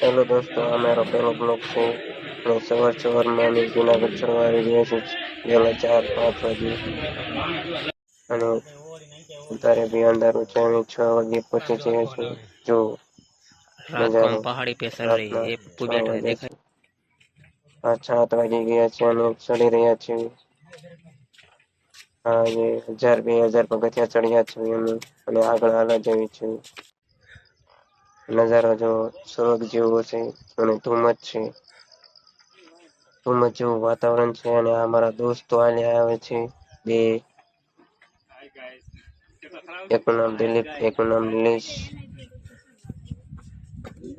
Hello દોસ્તો આ મારો પહેલો બ્લોગ છે. અને સવાર સવારમાં અમે જૂનાગઢ ચડવા આવી ગયા છીએ. વહેલા ચાર પાંચ વાગે. અને અત્યારે બી અંધારું છે. અમે છ વાગે પહોંચી જઈએ છીએ. જો પહાડી પે સર રહી. દેખાય. આ સાત વાગી ગયા છે અને ચડી રહ્યા છીએ. હા એ હજાર બે હજાર પગથિયા ચડ્યા છીએ અમે. અને આગળ હાલા જઈએ છું. નજારો જો સ્વર્ગ જેવો છે અને ધુમ્મસ છે. ધુમ્મસ જેવું વાતાવરણ છે અને આ મારા દોસ્તો આલ્યા આવે છે બે. એકનું નામ દિલીપ એકનું નામ નિલેશ.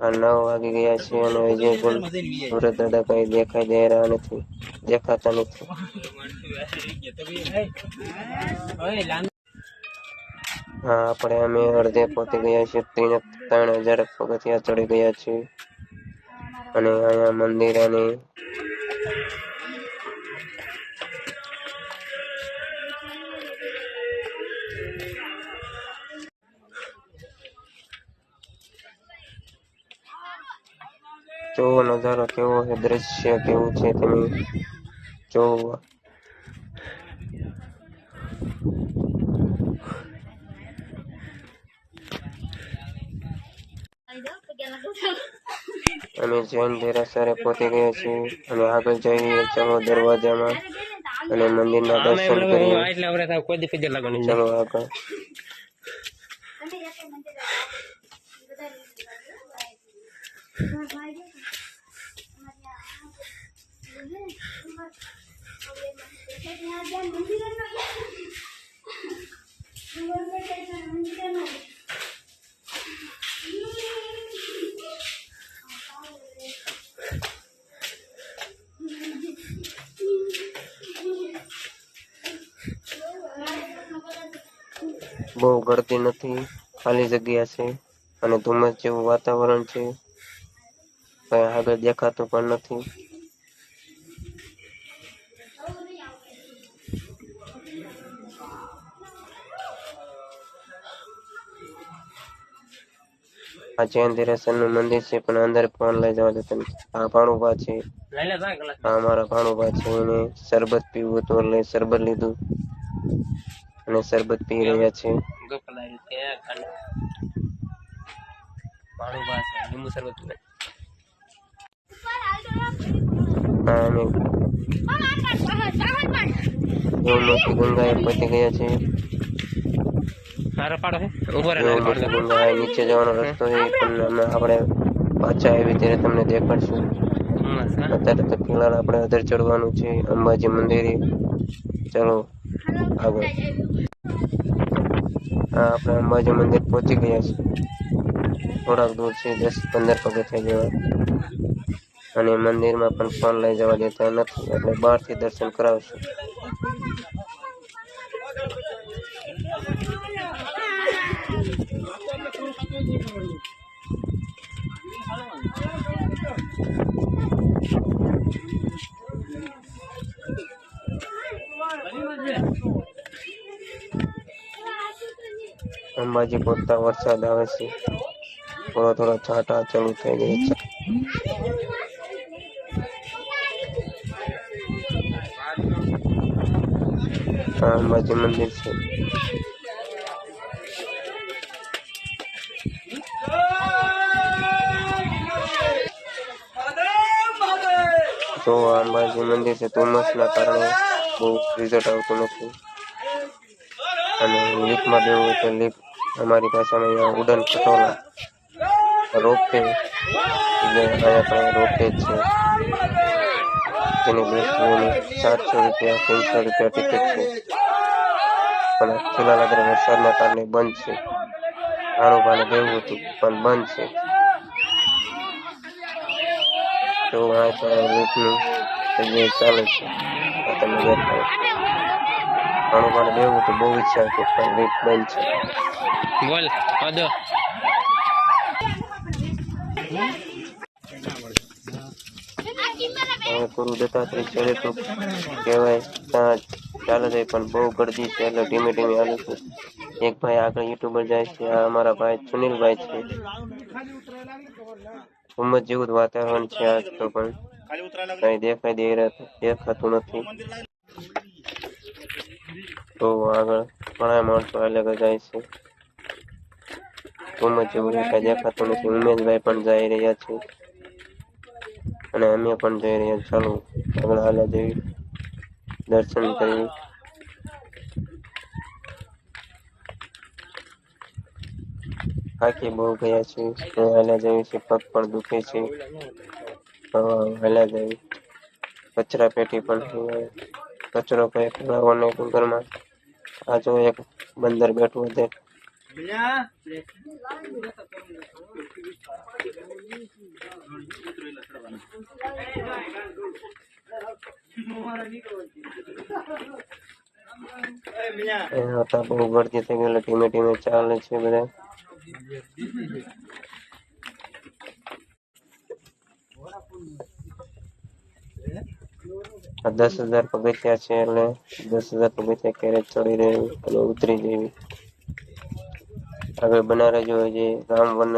આ નવ વાગી ગયા છે અને હજી પણ સુરત દાદા કઈ દેખાઈ દે રહ્યા નથી, દેખાતા નથી. આપણે અમે અડધે પહોંચી ગયા છીએ, ત્રણ ત્રણ હજાર પગથિયા ચડી ગયા છીએ. અને અહીંયા મંદિર અને જોવો નજારો કેવો છે, દ્રશ્ય કેવું છે, તમે જોવો. જૈન દેરાસરે પહોંચી ગયા છીએ અને આગળ જઈએ ચલો દરવાજામાં અને મંદિરના દર્શન કરીએ એટલે આપણે કોઈ દી ફિજર લાગવાની ચલો આગળ. બહુ ગળતી નથી, ખાલી જગ્યા છે અને ધુમ્મસ જેવું વાતાવરણ છે. આગળ દેખાતું પણ નથી. આ જૈન દેરાસરનું મંદિર છે પણ અંદર ફોન લઈ જવા દેતા નથી. આ ભાણુભા છે. આ મારા ભાણુભા છે એને શરબત પીવું હતું એટલે શરબત લીધું. અને શરબત પી રહ્યા છે. ગોપલાઈ પતી ગયા પાણી પાસે લીંબુ શરબત પીવે. આ અમે ગૌમતી ગંગાએ પહોંચી ગયા છે મારો પાડો છે ઉપર નીચે જવાનો રસ્તો છે પણ આપણે પાછા આવી ત્યારે તમને દેખાડશું. અત્યારે તો ફિલહાલ આપણે અધર ચડવાનું છે અંબાજી મંદિરે. ચલો આગળ. હા આપણે અંબાજી મંદિર પહોંચી ગયા છે. થોડાક દૂર છે દસ પંદર પગથિયા જેવા. અને મંદિરમાં પણ ફોન લઈ જવા દેતા નથી એટલે બહારથી દર્શન કરાવશું. અંબાજી પહોંચતા વરસાદ આવે છે, થોડો થોડા છાંટા ચાલુ થઈ ગયા છે. અંબાજી મંદિર છે. તો અંબાજી મંદિર છે, ધુમ્મસના કારણે બહુ રિઝલ્ટ આવતું નથી. અને લીફમાં બેવું હોય તો લિફ્ટ અમારી ભાષામાં ઉડન પટોળા રોપે રોપે છે. તેની બેસવાની સાતસો રૂપિયા, ત્રણસો રૂપિયા ટિકિટ છે. પણ છેલ્લા લગ્ન વરસાદના કારણે બંધ છે. આરોપાને દેવું હતું, પણ બંધ છે. તો આ લિફ્ટનું ચાલે છે. તમે દેખાય ભાડું મને બેવું તો બહુ ઈચ્છા હતી પણ વેટ બંધ છે. બોલ પદો હવે ગુરુ દત્તાત્રેય ચડે તો કહેવાય ત્યાં ચાલે જાય પણ બહુ ગરદી છે એટલે ધીમે ધીમે હાલે છે. એક ભાઈ આગળ યુટ્યુબર જાય છે આ અમારા ભાઈ સુનિલભાઈ છે. ધુમ્મસ જેવું જ વાતાવરણ છે આજ તો પણ. કઈ દેખાઈ દે દેખાતું નથી. તો આગળ ઘણા માણસો અલગ જાય છે. ધુમ્મસ જેવું કઈ દેખાતું નથી. ઉમેશભાઈ પણ જઈ રહ્યા છે. અને અમે પણ જઈ રહ્યા. ચાલો, આગળ હાલ્યા જઈ દર્શન કરી થાકી બહુ ગયા છે. હાલા જઈએ છે પગ પણ દુખે છે. તો હાલ્યા જઈએ. કચરા પેટી પણ કચરો કઈ ખવડાવવાનો ઘરમાં. આ જો એક બંદર બેઠું છે એ હતા બહુ ગળતી થઈ ગયેલા ધીમે ધીમે ચાલે છે બધા આ દસ હજાર પગથિયા છે એટલે દસ હજાર પગથિયા ક્યારે ચડી રહેવું અને ઉતરી જવી આગળ બનારસ હોય છે, રામ વન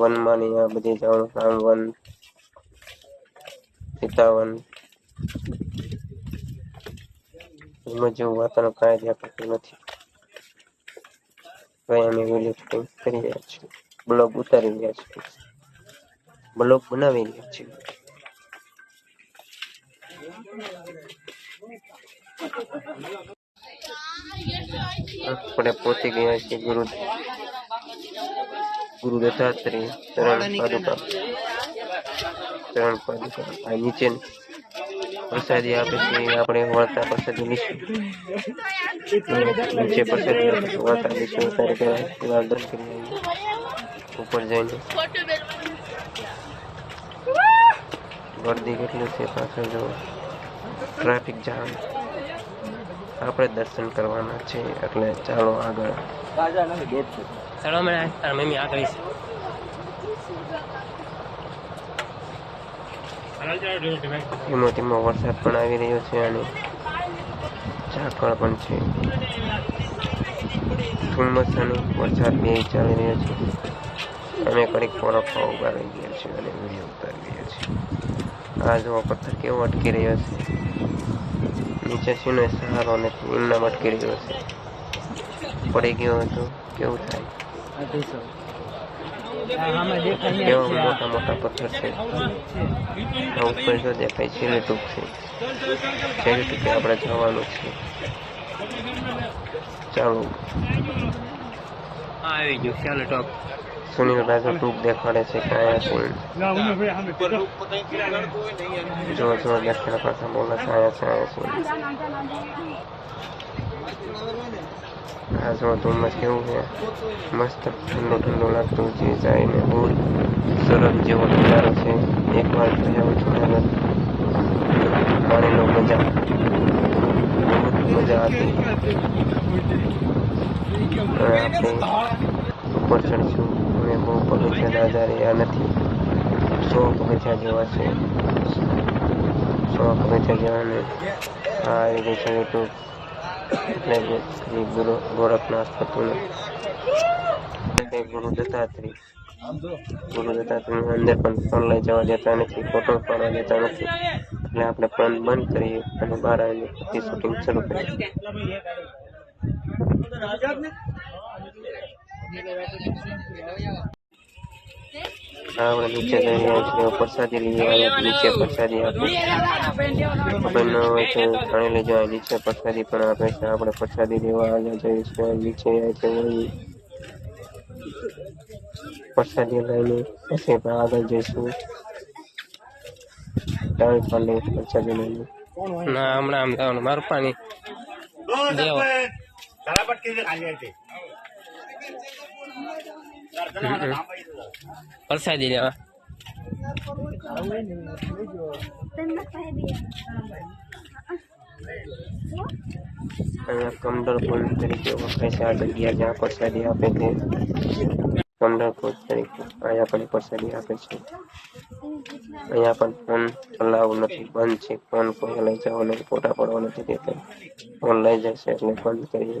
વનમાં ને આ બધી જાઉં રામ વન, સીતાવન. એમાં જેવું વાતાવરણ કાંઈ દેખાતું નથી. હવે અમે વીડિયો કરી રહ્યા છીએ. બ્લોગ ઉતારી રહ્યા છીએ. બ્લોગ બનાવી રહ્યા છીએ. આપણે પહોંચી ગયા છીએ ગુરુ ગુરુ દત્તાત્રેય ચરણ પાદુકા. ચરણ પાદુકા. આ નીચે પ્રસાદી આપે છે આપણે વળતા પ્રસાદી લઈશું નીચે પ્રસાદી વળતા લઈશું અત્યારે પહેલા દર્શન કરી ઉપર જઈને. ગરદી કેટલી છે પાછળ જો ટ્રાફિક જામ. આપણે દર્શન કરવાના છે એટલે ચાલો આગળ. ચાલો મને મમ્મી ધીમો ધીમો વરસાદ પણ આવી રહ્યો છે અને ઝાકળ પણ છે. ધુમ્મસ અને વરસાદ બે ચાલી રહ્યો છે. અમે કડીક ફોરફા ઊભા રહી ગયા છીએ અને વીડિયો ઉતારી રહ્યા છીએ. આ જો પથ્થર કેવો અટકી રહ્યો છે? નીચે સીનો સહારો અને એમનામ અટકી રહ્યો છે? પડી ગયો હતો કેવું થાય? કેવા મોટા મોટા પથ્થર છે? ઉપર જો દેખાય છે ટૂંક છે. જેવી ટૂંકે આપણે જવાનું છે. ચાલો. આવી ગયો ચાલો ટોપ સુનિલ તો ટૂંક દેખાડે છે કે અહીંયા કોઈ જો જો દેખાડે પાછા બોલે છે અહીંયા છે અહીંયા છે. આ જો ધુમ્મસ કેવું છે? મસ્ત ઠંડુ ઠંડુ લાગતું છે જાયને બહુ સરસ જેવો નજારો છે. એકવાર જાઉં છું મારી લો મજા. મજા હતી ઉપર ચડશું. બહુ પોલ્યુશન આધારે રહ્યા નથી. સો પગથિયા જેવા છે. સો પગથિયા જેવા ને આ ઇરિગેશન એટલે શ્રી ગુરુ ગોરખનાથ હતું એટલે ગુરુ દત્તાત્રી ગુરુ દત્તાત્રી અંદર પણ ફોન લઈ જવા દેતા નથી ફોટો પાડવા દેતા નથી. એટલે આપણે ફોન બંધ કરીએ અને બહાર આવીને શૂટિંગ શરૂ કરીએ. આપણે નીચે જઈ રહ્યા છીએ પ્રસાદી લઈ આવ્યા નીચે પ્રસાદી આપે ખબર ન હોય તો જાણી લેજો નીચે પ્રસાદી પણ આપે છે આપણે પ્રસાદી લેવા આવ્યા જઈશું નીચે પ્રસાદી લઈને પછી આગળ જઈશું ચાવી પાલે પ્રસાદી લઈને ના હમણાં આમ જવાનું મારું પાણી દેવો પ્રસાદી લેવા. અહીંયા કમડર તરીકે આ જગ્યા જ્યાં પરસાદી આપે છે. કમડર તરીકે અહીંયા પણ પ્રસાદી આપે છે. અહીંયા પણ ફોન ચલાવવો નથી. બંધ છે. ફોન કોઈ લઈ જવો નથી ફોટા પડવા નથી દેતા. ફોન લઈ જશે એટલે બંધ કરીએ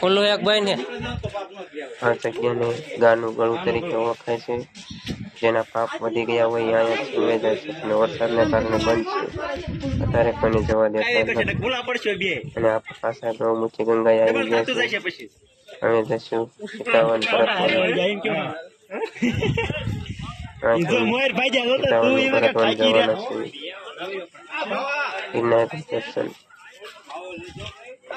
ખુલ્લું એક ભાઈ ને. આ જગ્યાને ગાનું ગળું તરીકે ઓળખાય છે. જેના પાપ વધી ગયા હોય અહીંયા સુવે જાય છે. અને વરસાદને કારણે બંધ છે. અત્યારે કોઈને જવા દેતા નથી. ભૂલા પડશે બે. અને આપણા પાસે ગૌમુખી ગંગાએ આવી ગયા છે. જશે પછી. અમે જશું. સિતાવન તરફ એમ કેમ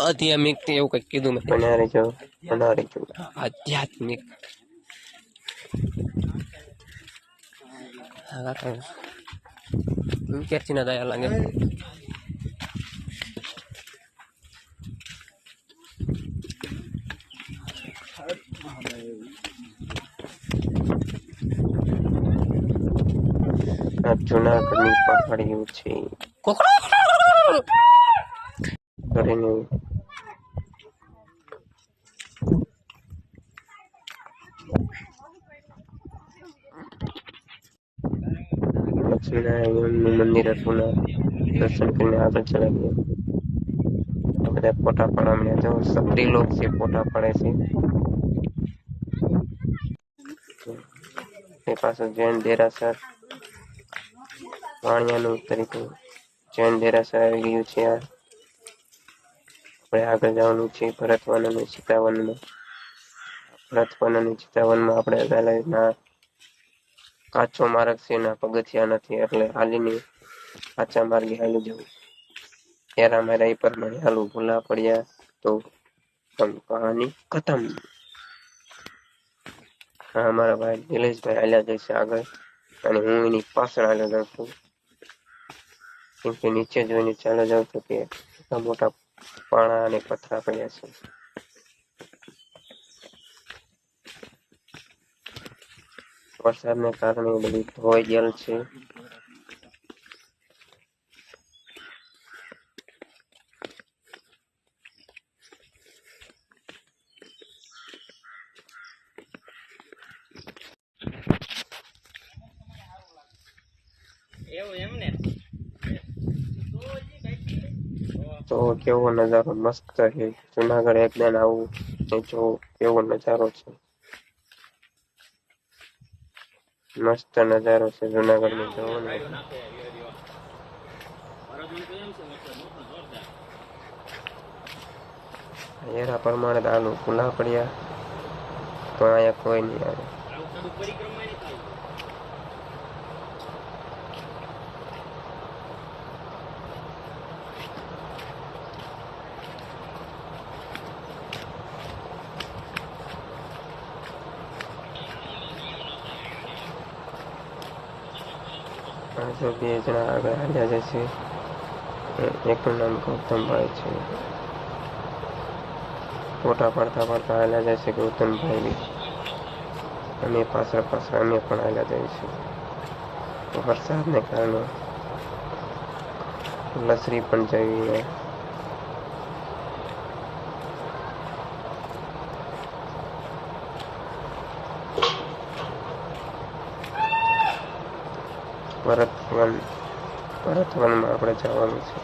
આધ્યાત્મિક એવું કઈ કીધું મેં. આધ્યાત્મિક. હા કાકા ક્યાંથી ના દયા લાગે. જૂનાગઢની પહાડીઓ છે. કરીને મંદિર હતું દર્શન કરીને આગળ ચલાવીએ બધા ફોટા પડાવ્યા જો સત્રી લોક છે ફોટા પડે છે એ પાછું જૈન દેરાસર વાણિયાનું તરીકે જૈન દેરાસર આવી ગયું છે આ આપણે આગળ જવાનું છે ભરતવન અને સીતાવનમાં ભરતવન અને સીતાવનમાં આપણે અગાલેના કાચો માર્ગ છે એના પગથિયા નથી, એટલે હાલીને કાચા માર્ગે હાલી જવું. એરા મારા એ પ્રમાણે હાલું ભૂલા પડ્યા તો કહાની ખતમ. અમારા ભાઈ નિલેશભાઈ હાલ્યા જશે આગળ. અને હું એની પાછળ હાલ્યો જાઉં છું. કેમ કે નીચે જોઈને ચાલો જાઉં છું કે મોટા મોટા પાણા અને પથરા પડ્યા છે. વરસાદને કારણે બધી ધોવાઈ ગયેલ છે એવું એમ ને તો કેવો નજારો મસ્ત છે. જુનાગઢ એકદમ આવું ને જો કેવો નજારો છે. મસ્ત નજારો છે જુનાગઢ નો જોવો ને. અહીંયા પ્રમાણે આનું ખુલ્લા પડ્યા. તો અહીંયા કોઈ નહીં આવે. પાંચસો બે જણા આગળ હાલ્યા જાય છે એકનું નામ ગૌતમભાઈ છે. ફોટા પાડતા પાડતા હાલ્યા છે ગૌતમભાઈ બી અમે પાછળ પાછળ, અમે પણ હાલ્યા જઈશું. વરસાદને કારણે લસરી પણ જઈએ ભરતવન ભરતવનમાં આપણે જવાનું છે.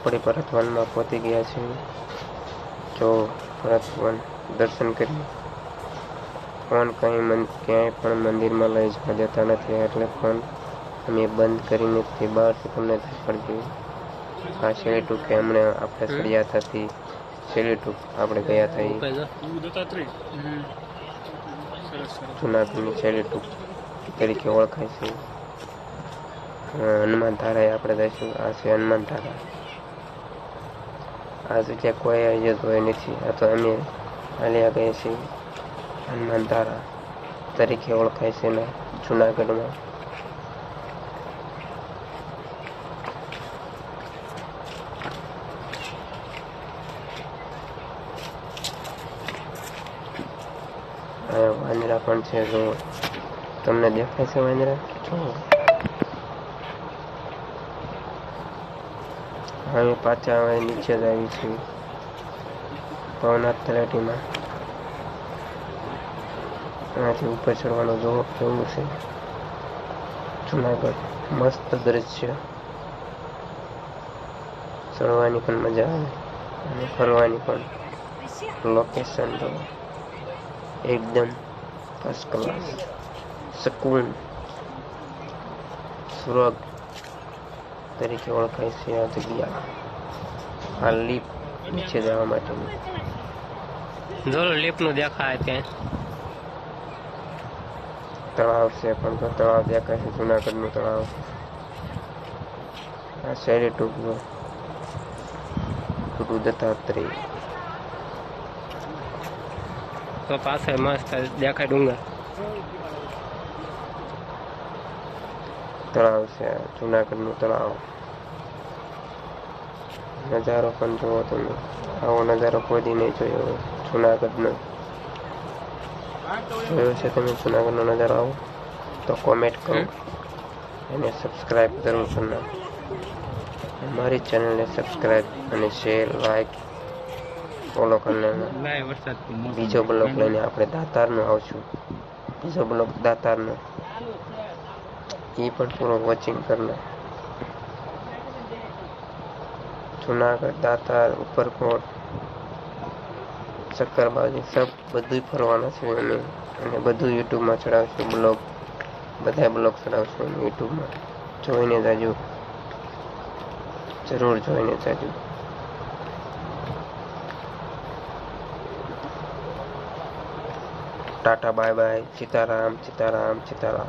આપણે ભરતવનમાં પહોંચી ગયા છીએ જો ભરતવન દર્શન કરી. ફોન કંઈ મન ક્યાંય પણ મંદિરમાં લઈ જવા દેતા નથી એટલે ફોન અમે બંધ કરીને તે બહારથી તમને દેખાડી આ શેરી ટૂંકે હમણે આપણે સળિયા થતી શેરી ટૂંક આપણે ગયા હતા ઈ ઉપર જો. દત્તાત્રેય. સરસ સરસ. જુનાગઢની શેરી ટૂંક તરીકે ઓળખાય છે. હનુમાન ધારાએ આપણે જઈશું આ છે હનુમાન ધારા. આ જગ્યા કોઈ અહીંયા જોઈ નથી. આ તો અમે હાલ્યા કહીએ છીએ. હનુમાન તારા તરીકે ઓળખાય છે ને જુનાગઢમાં. વાંદરા પણ છે, જો તમને દેખાય છે વાંદરા? હવે પાછા હવે નીચે જ આવી છું. ભવનાથ તલાટીમાં આનાથી ઉપર ચડવાનો જોવો કેવું છે. જુનાગઢ, મસ્ત દ્રશ્ય. ચડવાની પણ મજા આવે અને ફરવાની પણ. લોકેશન તો એકદમ ફર્સ્ટ ક્લાસ સુકૂન સ્વર્ગ તરીકે ઓળખાય છે આ જગ્યા. આ લીપ નીચે જવા માટેની. જો લીપનું દેખાય ત્યાં તળાવ છે પણ તો તળાવ દેખાય છે જુનાગઢનું તળાવ. આ શેરી ટૂંકનું. ગુરુ દત્તાત્રેય. તો પાછળ મસ્ત દેખાય ડુંગર. તળાવ છે જુનાગઢનું તળાવ. નજારો પણ જોવો તમે. આવો નજારો કોઈ દી નહીં જોયો જુનાગઢનો. જોયો છે તમે જુનાગઢનો નજારો? આવો. તો કોમેન્ટ કરો. અને સબસ્ક્રાઈબ જરૂર કરના મારી ચેનલને સબસ્ક્રાઈબ અને શેર લાઈક ફોલો કરી બીજો બ્લોક લઈને આપણે દાતારનો આવશું. બીજો બ્લોક દાતારનો. એ પણ પૂરો વોચિંગ करना જુનાગઢ, દાતાર, ઉપરકોટ શક્કરબાજી સબ બધું ફરવાના છે અમે અને બધું યુટ્યુબમાં ચડાવશું, બ્લોગ. બધા બ્લોગ ચડાવશું યુટ્યુબમાં. જોઈને જાજો. જરૂર જોઈને જાજો. Tata bye bye, Sitaram Sitaram Sitaram.